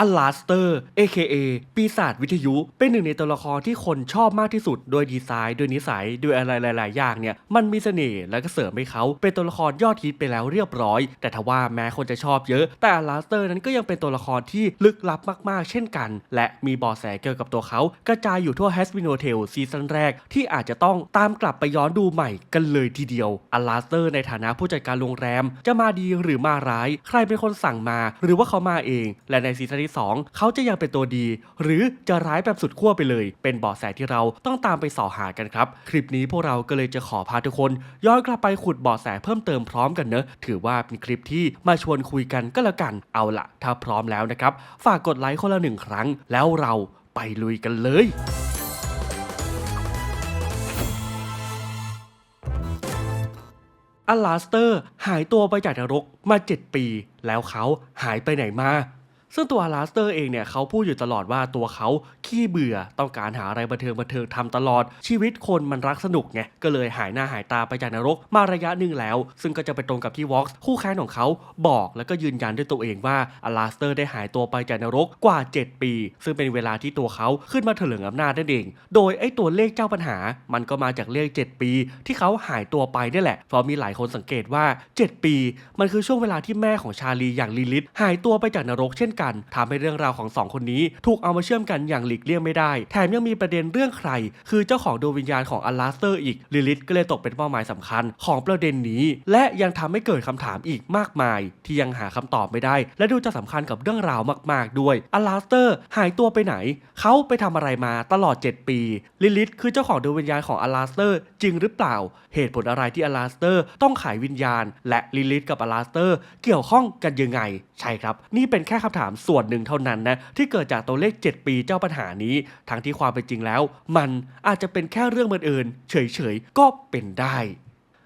อลาสเตอร์ AKA ปีศาจวิทยุ เป็นหนึ่งในตัวละครที่คนชอบมากที่สุด โดยดีไซน์ โดยนิสัยด้วยอะไรหลาย ๆ อย่างเนี่ย มันมีเสน่ห์และก็เสริมให้เขาเป็นตัวละครยอดฮิตไปแล้วเรียบร้อย แต่ทว่าแม้คนจะชอบเยอะ แต่อลาสเตอร์นั้นก็ยังเป็นตัวละครที่ลึกลับมาก ๆ เช่นกัน และมีเบาะแสเกี่ยวกับตัวเขา กระจายอยู่ทั่ว h a s b i n Hotel ซีซั่นแรกที่อาจจะต้องตามกลับไปย้อนดูใหม่กันเลยทีเดียวอลาสเตอร์ในฐานะผู้จัดการโรงแรม จะมาดีหรือมาร้าย ใครเป็นคนสั่งมา หรือว่าเขามาเอง และในซีซั่นที่2 เขาจะยังเป็นตัวดี หรือจะร้ายแบบสุดขั้วไปเลย เป็นเบาะแสที่เราต้องตามไปสอหากันครับ คลิปนี้พวกเราก็เลยจะขอพาทุกคน ย้อนกลับไปขุดเบาะแสเพิ่มเติมพร้อมกันเนอะถือว่าเป็นคลิปที่มาชวนคุยกันก็แล้วกันเอาละถ้าพร้อมแล้วนะครับฝากกดไลค์คนละหนึ่งครั้ง แล้วเราไปลุยกันเลยอลาสเตอร์หายตัวไปจากนรกมา 7 ปี แล้วเขาหายไปไหนมา ซึ่งตัวอลาสเตอร์เองเนี่ยเขาพูดอยู่ตลอดว่าตัวเขาขี้เบื่อต้องการหาอะไรบันเทิงบันเทิงทำตลอด ชีวิตคนมันรักสนุกไงก็เลยหายหน้าหายตาไปจากนรกมาระยะหนึ่งแล้ว ซึ่งก็จะไปตรงกับที่วอล์กคู่แข่งของเขาบอกแล้วก็ยืนยันด้วยตัวเองว่าอลาสเตอร์ได้หายตัวไปจากนรกกว่า 7 ปี ซึ่งเป็นเวลาที่ตัวเขาขึ้นมาเถลิงอำนาจนั่นเอง โดยไอ้ตัวเลขเจ้าปัญหา มันก็มาจากเลข 7 ปี ที่เขาหายตัวไปนี่แหละเพราะมีหลายคนสังเกตว่า 7 ปี มันคือช่วงเวลาที่แม่ของชาลีอย่างลิลิตหายตัวไปจากนรกเช่นกันทำให้เรื่องราวของสองคนนี้ ถูกเอามาเชื่อมกันอย่างหลีกเลี่ยงไม่ได้ แถมยังมีประเด็นเรื่องใคร คือเจ้าของดวงวิญญาณของอลาสเตอร์อีกลิลิตก็เลยตกเป็นเป้าหมายสำคัญของประเด็นนี้ และยังทำให้เกิดคำถามอีกมากมาย ที่ยังหาคำตอบไม่ได้ และดูจะสำคัญกับเรื่องราวมาก ๆ ด้วยอลาสเตอร์หายตัวไปไหน เขาไปทำอะไรมาตลอด 7 ปีลิลิตคือเจ้าของดวงวิญญาณของอลาสเตอร์จริงหรือเปล่า เหตุผลอะไรที่อลาสเตอร์ต้องขายวิญญาณ และลิลิตกับอลาสเตอร์ เกี่ยวข้องกันยังไง ใช่ครับ นี่เป็นแค่คำถามส่วนหนึ่งเท่านั้นนะที่เกิดจากตัวเลข 7 ปีเจ้าปัญหานี้ ทั้งที่ความเป็นจริงแล้ว มันอาจจะเป็นแค่เรื่องบังเอิญเฉยๆ ก็เป็นได้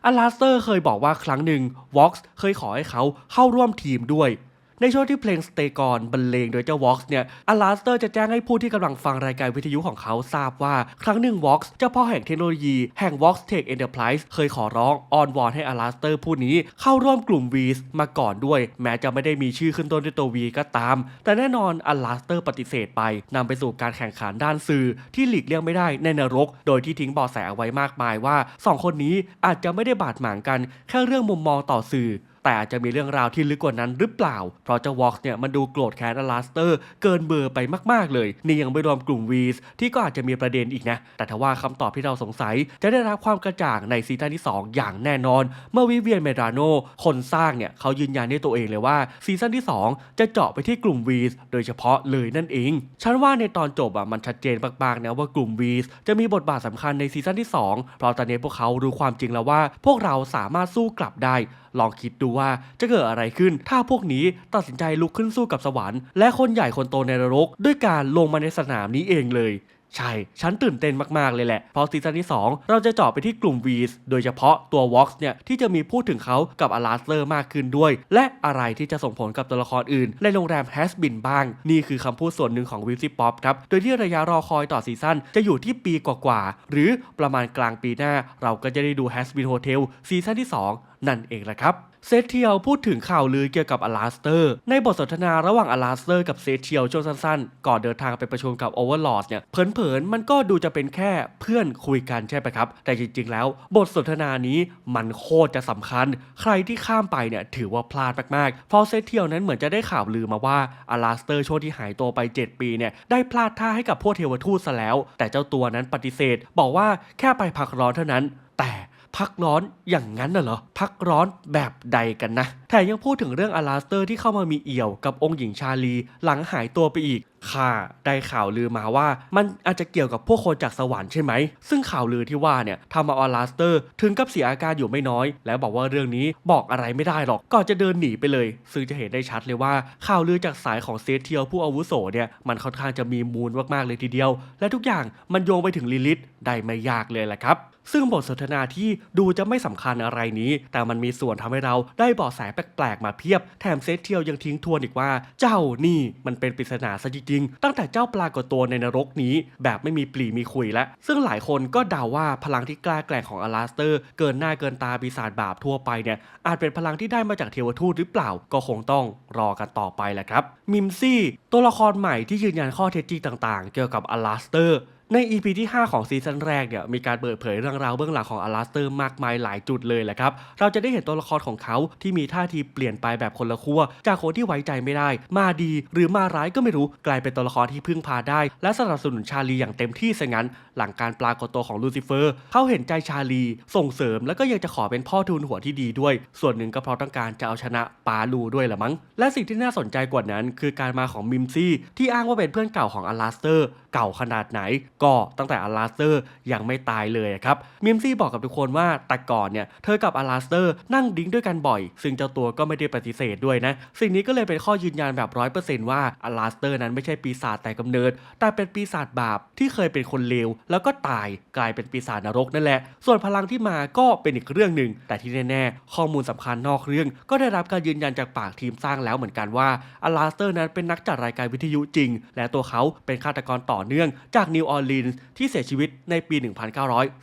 อลาสเตอร์เคยบอกว่าครั้งหนึ่งวอล์เคยขอให้เขาเข้าร่วมทีมด้วย ในช่วงที่เพลงสเตกอนบรรเลงโดยเจ้าวอ x เนี่ยอลาสเตอร์จะแจ้งให้ผู้ที่กำลังฟังรายการวิทยุของเขาทราบว่า ครั้งหนึ่งวอ x เจ้าพ่อแห่งเทคโนโลยีแห่ง Vox Tech Enterprise เคยขอร้องอ้อนวอนให้อลาสเตอร์ผู้นี้เข้าร่วมกลุ่ม v มาก่อนด้วย แม้จะไม่ได้มีชื่อขึ้นต้นด้วยตัว V ก็ตาม แต่แน่นอนอลาสเตอร์ปฏิเสธไปนำไปสู่การแข่งขันด้านสื่อที่หลีกเลี่ยงไม่ได้ในนรก โดยที่ทิ้งเบาะแสเอาไว้มากมายว่าสองคนนี้อาจจะไม่ได้บาดหมางกันแค่เรื่องมุมมองต่อสื่อ แต่อาจจะมีเรื่องราวที่ลึกกว่านั้นหรือเปล่า เพราะเจ้าวอ x เนี่ยมันดูโกรธแค้นอลาสเตอร์เกินเบอร์ไปมากๆเลย นี่ยังไม่รวมกลุ่มวีสที่ก็อาจจะมีประเด็นอีกนะ แต่ถ้าว่าคำตอบที่เราสงสัยจะได้รับความกระจ่างในซีซั่นที่ 2 อย่างแน่นอน เมื่อวิเวียนเมดราโนคนสร้างเนี่ยเขายืนยันด้วยตัวเองเลยว่าซีซั่นที่ 2 จะเจาะไปที่กลุ่มวีสโดยเฉพาะเลยนั่นเอง ฉันว่าในตอนจบอะมันชัดเจนมากๆนะว่ากลุ่มวีสจะมีบทบาทสำคัญในซีซั่นที่ 2 เพราะตอนนี้พวกเขารู้ความจริงแล้วว่า พวกเราสามารถสู้กลับได้ ลองคิดดูว่าจะเกิดอะไรขึ้น ถ้าพวกนี้ตัดสินใจลุกขึ้นสู้กับสวรรค์และคนใหญ่คนโตในนรก ด้วยการลงมาในสนามนี้เองเลย ใช่ ฉันตื่นเต้นมาก ๆ เลยแหละ เพราะซีซั่นที่ 2 เราจะเจาะไปที่กลุ่ม v ีสโดยเฉพาะตัว Vox เนี่ยที่จะมีพูดถึงเขากับอลาสเลอร์มากขึ้นด้วย และอะไรที่จะส่งผลกับตัวละครอื่น ในโรงแรมแฮสบินบ้าง นี่คือคำพูดส่วนหนึ่งของวิ z ิป๊อปครับ โดยที่ระยะรอคอยต่อซีซั่นจะอยู่ที่ปีกว่าๆหรือประมาณกลางปีหน้า เราก็จะได้ดูแฮสบินโฮเทลซีซั่นที่ 2 นั่นเองแหละครับ เซธเทียวพูดถึงข่าวลือเกี่ยวกับอลาสเตอร์ ในบทสนทนาระหว่างอลาสเตอร์กับเซธเทียวช่วงสั้นๆ ก่อนเดินทางไปประชุมกับโอเวอร์ลอดเนี่ยเผินๆ มันก็ดูจะเป็นแค่เพื่อนคุยกันใช่ไหมครับ แต่จริงๆ แล้ว บทสนทนานี้มันโคตรจะสำคัญ ใครที่ข้ามไปเนี่ยถือว่าพลาดมากๆเพราะเซธเทียวนั้นเหมือนจะได้ข่าวลือมาว่าอลาสเตอร์ช่วงที่หายตัวไป 7 ปีเนี่ยได้พลาดท่าให้กับพวกเทวทูตซะแล้ว แต่เจ้าตัวนั้นปฏิเสธ บอกว่าแค่ไปพักร้อนเท่านั้น แต่ พักร้อนอย่างนั้นน่ะเหรอ พักร้อนแบบใดกันนะ แถมยังพูดถึงเรื่องอลาสเตอร์ที่เข้ามามีเอี่ยวกับองค์หญิงชาลี หลังหายตัวไปอีก ค่ะได้ข่าวลือมาว่า มันอาจจะเกี่ยวกับพวกคนจากสวรรค์ใช่ไหม ซึ่งข่าวลือที่ว่าเนี่ยทำเอาอลาสเตอร์ ถึงกับเสียอาการอยู่ไม่น้อย แล้วบอกว่าเรื่องนี้บอกอะไรไม่ได้หรอกก่อนจะเดินหนีไปเลย ซึ่งจะเห็นได้ชัดเลยว่าข่าวลือจากสายของเซธเทียวผู้อาวุโสเนี่ยมันค่อนข้างจะมีมูลมากๆเลยทีเดียว และทุกอย่างมันโยงไปถึงลิลิตได้ไม่ยากเลยแหละครับซึ่งบทสนทนาที่ดูจะไม่สำคัญอะไรนี้ แต่มันมีส่วนทำให้เราได้เบาะแสแปลกๆมาเพียบ แถมเซตเทียวยังทิ้งทวนอีกว่า เจ้านี่มันเป็นปริศนาซะจริงริง ตั้งแต่เจ้าปลากฏตัวในนรกนี้แบบไม่มีปลีมีคุยแล้วซึ่งหลายคนก็เดาว่าพลังที่กล้าแกร่งของอลาสเตอร์ เกินหน้าเกินตาปีศาจบาปทั่วไปเนี่ยอาจเป็นพลังที่ได้มาจากเทวทูตหรือเปล่าก็คงต้องรอกันต่อไปแหละครับมิมซี่ตัวละครใหม่ที่ยืนยันข้อเท็จจริงต่างๆ เกี่ยวกับอลาสเตอร์ ใน EP ที่ 5 ของซีซั่นแรกเนี่ยมีการเปิดเผยเรื่องราวเบื้องหลังของอลาสเตอร์มากมายหลายจุดเลยแหละครับ เราจะได้เห็นตัวละครของเขาที่มีท่าทีเปลี่ยนไปแบบคนละขั้วจากคนที่ไว้ใจไม่ได้ มาดีหรือมาร้ายก็ไม่รู้กลายเป็นตัวละครที่พึ่งพาได้ และสนับสนุนชาลีอย่างเต็มที่ซะงั้น หลังการปรากฏตัวของลูซิเฟอร์ เขาเห็นใจชาลี ส่งเสริมแล้วก็ยังจะขอเป็นพ่อทูลหัวที่ดีด้วย ส่วนหนึ่งก็เพราะต้องการจะเอาชนะปาลูด้วยละมั้งและสิ่งที่น่าสนใจกว่านั้น คือการมาของมิมซี่ที่อ้างว่าเป็นเพื่อนเก่าของอลาสเตอร์ เก่าขนาดไหนก็ตั้งแต่อลาสเตอร์ยังไม่ตายเลยครับมิมซี่บอกกับทุกคนว่าแต่ก่อนเนี่ยเธอกับอลาสเตอร์นั่งดิ้งด้วยกันบ่อย ซึ่งเจ้าตัวก็ไม่ได้ปฏิเสธด้วยนะ สิ่งนี้ก็เลยเป็นข้อยืนยันแบบร้อยเปอร์เซนต์ว่าอลาสเตอร์นั้นไม่ใช่ปีศาจแต่กำเนิด แต่เป็นปีศาจบาปที่เคยเป็นคนเลวแล้วก็ตายกลายเป็นปีศาจนรกนั่นแหละ ส่วนพลังที่มาก็เป็นอีกเรื่องหนึ่งแต่ที่แน่ๆ ข้อมูลสำคัญนอกเรื่อง ก็ได้รับการยืนยันจากปากทีมสร้างแล้วเหมือนกันว่าอลาสเตอร์นั้นเป็นนักจัดรายการวิทยุจริง และตัวเขาเป็นฆาตกรต่อเนื่องจากนิวออร์ลีนที่เสียชีวิตในปี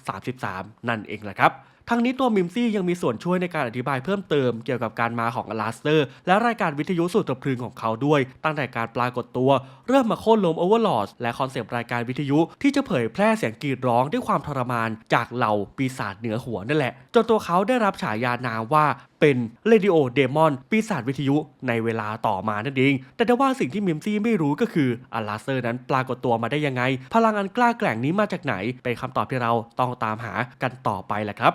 1933 นั่นเองแหละครับทั้งนี้ตัวมิมซี่ยังมีส่วนช่วยในการอธิบายเพิ่มเติมเกี่ยวกับการมาของอลาสเตอร์ และรายการวิทยุสุดตะพรึงของเขาด้วย ตั้งแต่การปรากฏตัว เริ่มมาโค่นล้มโอเวอร์ลอดและคอนเซปต์รายการวิทยุที่จะเผยแพร่เสียงกรีดร้องด้วยความทรมานจากเหล่าปีศาจเหนือหัวนั่นแหละ จนตัวเขาได้รับฉายานามว่า เป็นเรดิโอเดมอนปีศาจวิทยุในเวลาต่อมานั่นเอง แต่ได้ว่าสิ่งที่มิมซี่ไม่รู้ก็คืออลาสเตอร์นั้นปรากฏตัวมาได้ยังไง พลังอันกล้าแกร่งนี้มาจากไหน เป็นคำตอบที่เราต้องตามหากันต่อไปแหละครับ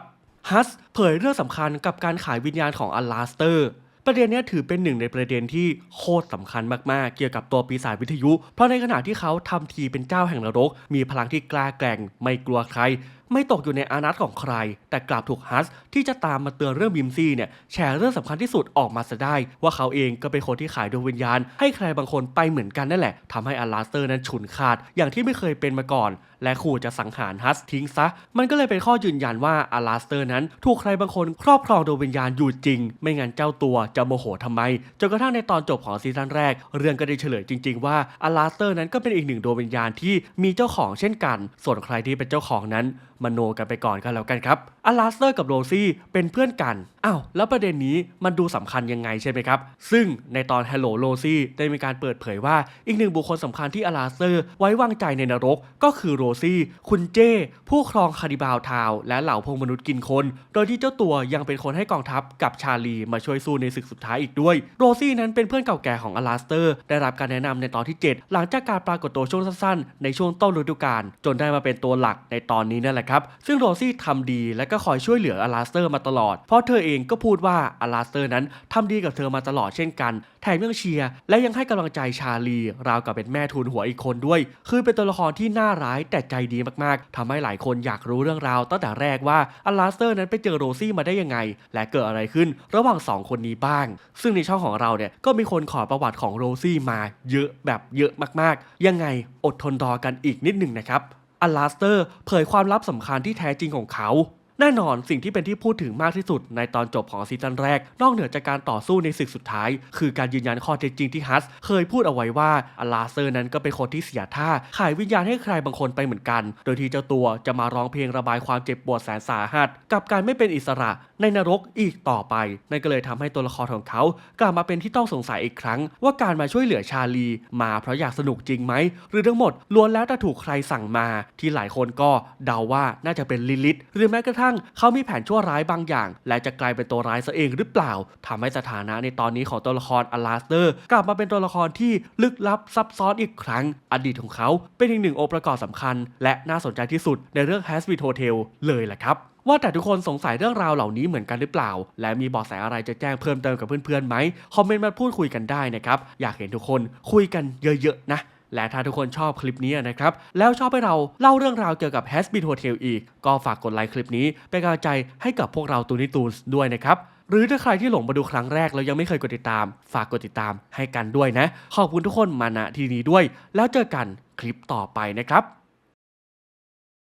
ฮัสเผยเรื่องสำคัญกับการขายวิญญาณของอลาสเตอร์ประเด็นนี้ถือเป็นหนึ่งในประเด็นที่โคตรสำคัญมากๆ เกี่ยวกับตัวปีศาจวิทยุ เพราะในขณะที่เขาทำทีเป็นเจ้าแห่งนรก มีพลังที่กล้าแกร่ง ไม่กลัวใคร ไม่ตกอยู่ในอานัตของใคร แต่กลับถูกฮัสที่จะตามมาเตือนเรื่องบิมซี่เนี่ยแชร์เรื่องสำคัญที่สุดออกมาซะได้ ว่าเขาเองก็เป็นคนที่ขายดวงวิญญาณ ให้ใครบางคนไปเหมือนกันนั่นแหละทำให้อลาสเตอร์นั้นฉุนขาด อย่างที่ไม่เคยเป็นมาก่อน และขู่จะสังหารฮัสทิ้งซะ มันก็เลยเป็นข้อยืนยันว่าอลาสเตอร์นั้นถูกใครบางคนครอบครองดวงวิญญาณอยู่จริง ไม่งั้นเจ้าตัวจะโมโหทำไมจนกระทั่งในตอนจบของซีซั่นแรก เรื่องก็ได้เฉลยจริง ๆ ว่าอลาสเตอร์นั้นก็เป็นอีกหนึ่งดวงวิญญาณที่มีเจ้าของเช่นกัน ส่วนใครที่เป็นเจ้าของนั้นมโนกันไปก่อนก็แล้วกันครับอลาสเตอร์กับโรซี่เป็นเพื่อนกัน อ้าวแล้วประเด็นนี้มันดูสำคัญยังไงใช่ไหมครับ ซึ่งในตอน Hello Rosie ได้มีการเปิดเผยว่าอีกหนึ่งบุคคลสำคัญที่อลาสเตอร์ไว้วางใจในนรก ก็คือโรซี่คุณเจ้ ผู้ครองคาริบาวทาว และเหล่าพงมนุษย์กินคน โดยที่เจ้าตัวยังเป็นคนให้กองทัพกับชาลีมาช่วยสู้ในศึกสุดท้ายอีกด้วย โรซี่นั้นเป็นเพื่อนเก่าแก่ของอลาสเตอร์ ได้รับการแนะนำในตอนที่ 7 หลังจากการปรากฏตัวช่วงสั้นๆ ในช่วงต้นฤดูกาลจนได้มาเป็นตัวหลักในตอนนี้นั่นแหละครับซึ่งโรซี่ทำดีและก็คอยช่วยเหลืออลาสเตอร์มาตลอดเพราะเธอเองก็พูดว่าอลาสเตอร์นั้นทำดีกับเธอมาตลอดเช่นกัน แถมยังเชียร์และยังให้กำลังใจชาลี ราวกับเป็นแม่ทุนหัวอีกคนด้วย คือเป็นตัวละครที่น่าร้ายแต่ใจดีมากๆทำให้หลายคนอยากรู้เรื่องราวตั้งแต่แรกว่าอลาสเตอร์นั้นไปเจอโรซี่มาได้ยังไง และเกิดอะไรขึ้นระหว่างสองคนนี้บ้าง ซึ่งในช่องของเราเนี่ยก็มีคนขอประวัติของโรซี่มาเยอะแบบเยอะมากๆ ยังไงอดทนรอกันอีกนิดหนึ่งนะครับอลาสเตอร์เผยความลับสำคัญที่แท้จริงของเขา แน่นอนสิ่งที่เป็นที่พูดถึงมากที่สุดในตอนจบของซีซั่นแรก นอกเหนือจากการต่อสู้ในศึกสุดท้าย คือการยืนยันข้อเท็จจริงที่ฮัสเคยพูดเอาไว้ว่าอลาเซอร์นั้นก็เป็นคนที่เสียท่า ขายวิญญาณให้ใครบางคนไปเหมือนกัน โดยที่เจ้าตัวจะมาร้องเพลงระบายความเจ็บปวดแสนสาหัส กับการไม่เป็นอิสระในนรกอีกต่อไป นั่นก็เลยทำให้ตัวละครของเขา กลับมาเป็นที่ต้องสงสัยอีกครั้ง ว่าการมาช่วยเหลือชาลี มาเพราะอยากสนุกจริงไหม หรือทั้งหมดล้วนแล้วแต่ถูกใครสั่งมา ที่หลายคนก็เดาว่าน่าจะเป็นลิลิตหรือแม้กระทั่งเขามีแผนชั่วร้ายบางอย่าง และจะกลายเป็นตัวร้ายซะเองหรือเปล่าทำให้สถานะในตอนนี้ของตัวละครอลาสเตอร์ กลับมาเป็นตัวละครที่ลึกลับซับซ้อนอีกครั้ง อดีตของเขาเป็นอีกหนึ่งองค์ประกอบสำคัญ และน่าสนใจที่สุดในเรื่อง h a s b e e Hotel เลยแหละครับว่าแต่ทุกคนสงสัยเรื่องราวเหล่านี้เหมือนกันหรือเปล่า และมีเบาะแสอะไรจะแจ้งเพิ่มเติมกับเพื่อนๆไหม คอมเมนต์มาพูดคุยกันได้นะครับ อยากเห็นทุกคนคุยกันเยอะๆนะ และถ้าทุกคนชอบคลิปนี้นะครับ แล้วชอบให้เราเล่าเรื่องราวเกี่ยวกับ h a s b e e Hotel อีก ก็ฝากกดไลค์คลิปนี้ เป็นกำลังใจให้กับพวกเราตูนิตูนด้วยนะครับ หรือถ้าใครที่หลงมาดูครั้งแรกแล้วยังไม่เคยกดติดตาม ฝากกดติดตามให้กันด้วยนะ ขอบคุณทุกคนมาณที่นี้ด้วย แล้วเจอกันคลิปต่อไปนะครับ